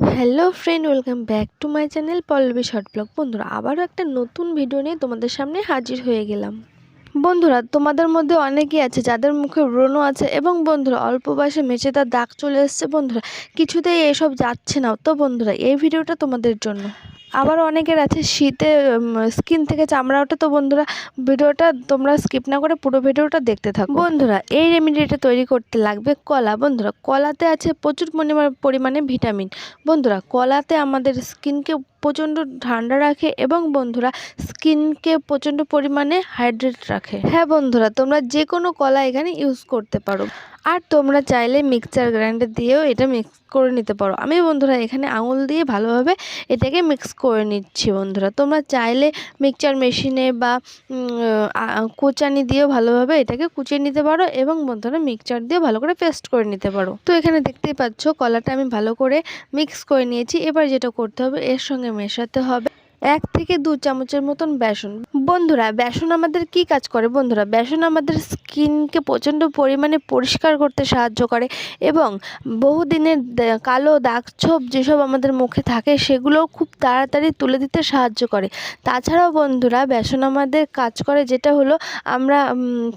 Hello friend welcome back to my channel Pallavi short blog বন্ধুরা, আবারও একটা নতুন ভিডিও নিয়ে তোমাদের সামনে হাজির হয়ে গেলাম। বন্ধুরা, তোমাদের মধ্যে অনেকেই আছে যাদের মুখে ব্রণ আছে এবং বন্ধুরা, অল্প বয়সে মেচে তার দাগ চলে এসছে। বন্ধুরা, কিছুতেই এসব যাচ্ছে না। তো বন্ধুরা, এই ভিডিওটা তোমাদের জন্য। আবার অনেকের আছে শীতে স্কিন থেকে চামড়া ওঠে। তো বন্ধুরা, ভিডিওটা তোমরা স্কিপ না করে পুরো ভিডিওটা দেখতে থাকো। বন্ধুরা, এই রেমিডিটা তৈরি করতে লাগবে কলা। বন্ধুরা, কলাতে আছে প্রচুর পরিমাণে ভিটামিন বন্ধুরা, কলাতে আমাদের স্কিনকে প্রচণ্ড ঠান্ডা রাখে এবং বন্ধুরা, স্কিনকে প্রচণ্ড পরিমাণে হাইড্রেট রাখে। হ্যাঁ বন্ধুরা, তোমরা যে কোনো কলা এখানে ইউজ করতে পারো। আর তোমরা চাইলে মিক্সচার গ্রাইন্ডার দিয়েও এটা মিক্স করে নিতে পারো। আমি বন্ধুরা এখানে আঙুল দিয়ে ভালোভাবে এটাকে মিক্স করে নিচ্ছি বন্ধুরা। তোমরা চাইলে মিক্সচার মেশিনে বা কুচানি দিয়েও ভালোভাবে এটাকে কুচিয়ে নিতে পারো এবং বন্ধুরা মিক্সচার দিয়েও ভালো করে পেস্ট করে নিতে পারো। তো এখানে দেখতেই পাচ্ছ, কলাটা আমি ভালো করে মিক্স করে নিয়েছি। এবার যেটা করতে হবে, এর সঙ্গে মেশাতে হবে। এক থেকে দু চামচের মতন বেসন। বন্ধুরা, বেসন আমাদের কি কাজ করে বন্ধুরা? বেসন আমাদের স্কিনকে প্রচণ্ড পরিমাণে পরিষ্কার করতে সাহায্য করে এবং বহুদিনের কালো দাগ ছোপ যেসব আমাদের মুখে থাকে সেগুলো খুব তাড়াতাড়ি তুলে দিতে সাহায্য করে। তাছাড়াও বন্ধুরা, বেসন আমাদের কাজ করে যেটা হলো আমরা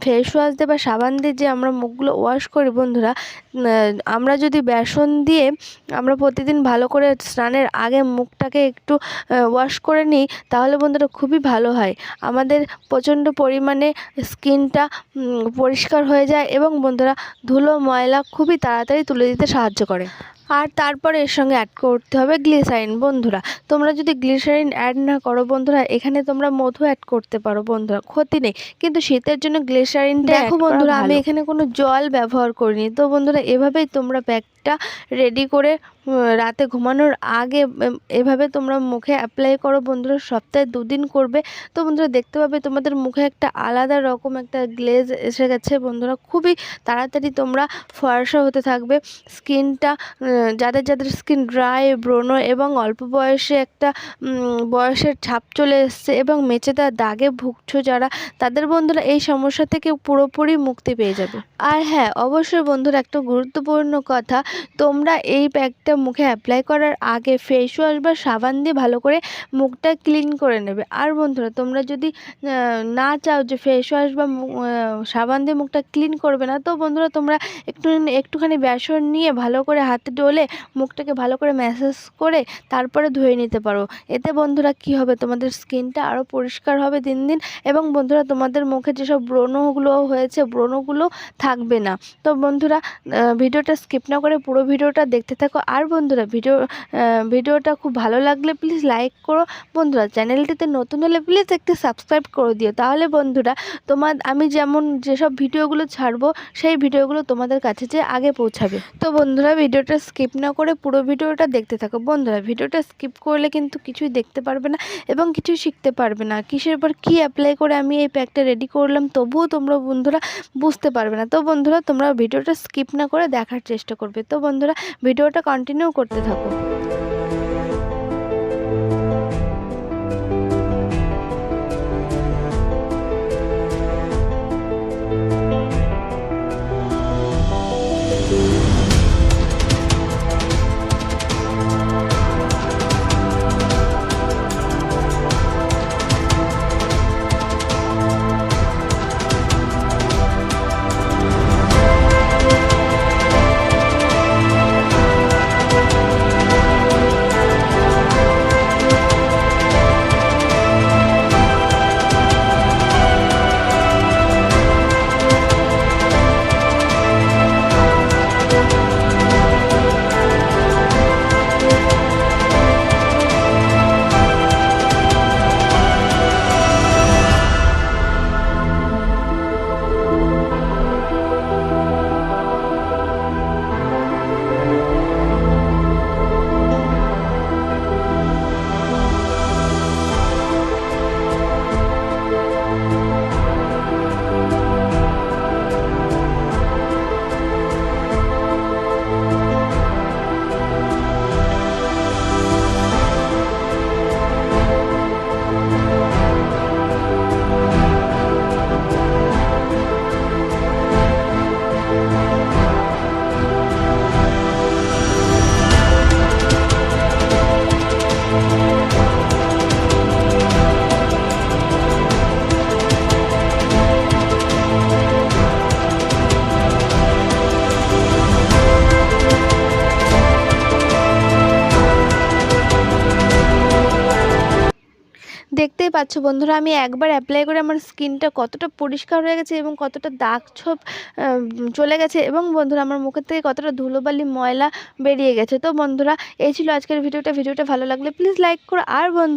ফেস ওয়াশ দিয়ে বা সাবান দিয়ে যে আমরা মুখগুলো ওয়াশ করি বন্ধুরা আমরা যদি বেসন দিয়ে আমরা প্রতিদিন ভালো করে স্নানের আগে মুখটাকে একটু ওয়াশ করে নিই তাহলে বন্ধুরা খুবই ভালো হয়। আমাদের প্রচণ্ড পরিমাণে স্কিনটা পরিষ্কার হয়ে যায় এবং বন্ধুরা ধুলো ময়লা খুবই তাড়াতাড়ি তুলে দিতে সাহায্য করে। আর তারপরে এর সঙ্গে অ্যাড করতে হবে গ্লিসারিন বন্ধুরা। তোমরা যদি গ্লিসারিন অ্যাড না করো বন্ধুরা এখানে তোমরা মধু অ্যাড করতে পারো বন্ধুরা ক্ষতি নেই। কিন্তু শীতের জন্য গ্লিসারিনটা দেখো বন্ধুরা আমি এখানে কোনো জল ব্যবহার করিনি। তো বন্ধুরা এভাবেই তোমরা ব্যাগটা রেডি করে রাতে ঘুমানোর আগে এভাবে তোমরা মুখে অ্যাপ্লাই করো। বন্ধুরা, সপ্তাহে দুদিন করবে। তো বন্ধুরা, দেখতে পাবে তোমাদের মুখে একটা আলাদা রকম একটা গ্লেজ এসে গেছে। বন্ধুরা, খুবই তাড়াতাড়ি তোমরা ফর্সা হতে থাকবে। স্কিনটা যাদের যাদের স্কিন ড্রাই ব্রণ এবং অল্প বয়সে একটা বয়সের ছাপ চলে এসছে এবং মেচেদার দাগে ভুগছো যারা, তাদের বন্ধুরা এই সমস্যা থেকে পুরোপুরি মুক্তি পেয়ে যাবে। আর হ্যাঁ অবশ্যই বন্ধুরা, একটা গুরুত্বপূর্ণ কথা, তোমরা এই প্যাকটা মুখে অ্যাপ্লাই করার আগে ফেস ওয়াশ বা সাবান দিয়ে ভালো করে মুখটা ক্লিন করে নেবে। আর বন্ধুরা, তোমরা যদি না চাও যে ফেস ওয়াশ বা সাবান দিয়ে মুখটা ক্লিন করবে না, তো বন্ধুরা তোমরা একটু, একটুখানি বেসন নিয়ে ভালো করে হাতে ডলে মুখটাকে ভালো করে ম্যাসাজ করে তারপরে ধুয়ে নিতে পারো। এতে বন্ধুরা কি হবে? তোমাদের স্কিনটা আরও পরিষ্কার হবে দিন দিন এবং বন্ধুরা তোমাদের মুখে যেসব ব্রণগুলো হয়েছে, ব্রণগুলো থাকবে না। তো বন্ধুরা ভিডিওটা স্কিপ না করে পুরো ভিডিওটা দেখতে থাকো। আর বন্ধুরা, ভিডিও ভিডিওটা খুব ভালো লাগলে প্লিজ লাইক করো। বন্ধুরা, চ্যানেলটিতে নতুন হলে প্লিজ একটু সাবস্ক্রাইব করে দিও। তাহলে বন্ধুরা, তোমার, আমি যেমন যেসব ভিডিওগুলো ছাড়বো, সেই ভিডিওগুলো তোমাদের কাছে যে আগে পৌঁছাবে। তো বন্ধুরা, ভিডিওটা স্কিপ না করে পুরো ভিডিওটা দেখতে থাকো। বন্ধুরা, ভিডিওটা স্কিপ করলে কিন্তু কিছুই দেখতে পারবে না এবং কিছুই শিখতে পারবে না। কিসের পর কী অ্যাপ্লাই করে আমি এই প্যাকটা রেডি করলাম তবুও তোমরা বন্ধুরা বুঝতে পারবে না। তো বন্ধুরা, তোমরা ভিডিওটা স্কিপ না করে দেখার চেষ্টা করবে। তো বন্ধুরা, ভিডিওটা কন্টিনিউ করতে থাকো। দেখতেই পাচ্ছ বন্ধুরা, আমি একবার অ্যাপ্লাই করে আমার স্কিনটা কতটা পরিষ্কার হয়ে গেছে এবং কতটা দাগ ছোপ চলে গেছে এবং বন্ধুরা আমার মুখের থেকে কতটা ধুলোবালি ময়লা বেরিয়ে গেছে। তো বন্ধুরা, এই ছিল আজকের ভিডিওটা। ভিডিওটা ভালো লাগলে প্লিজ লাইক করো। আর বন্ধু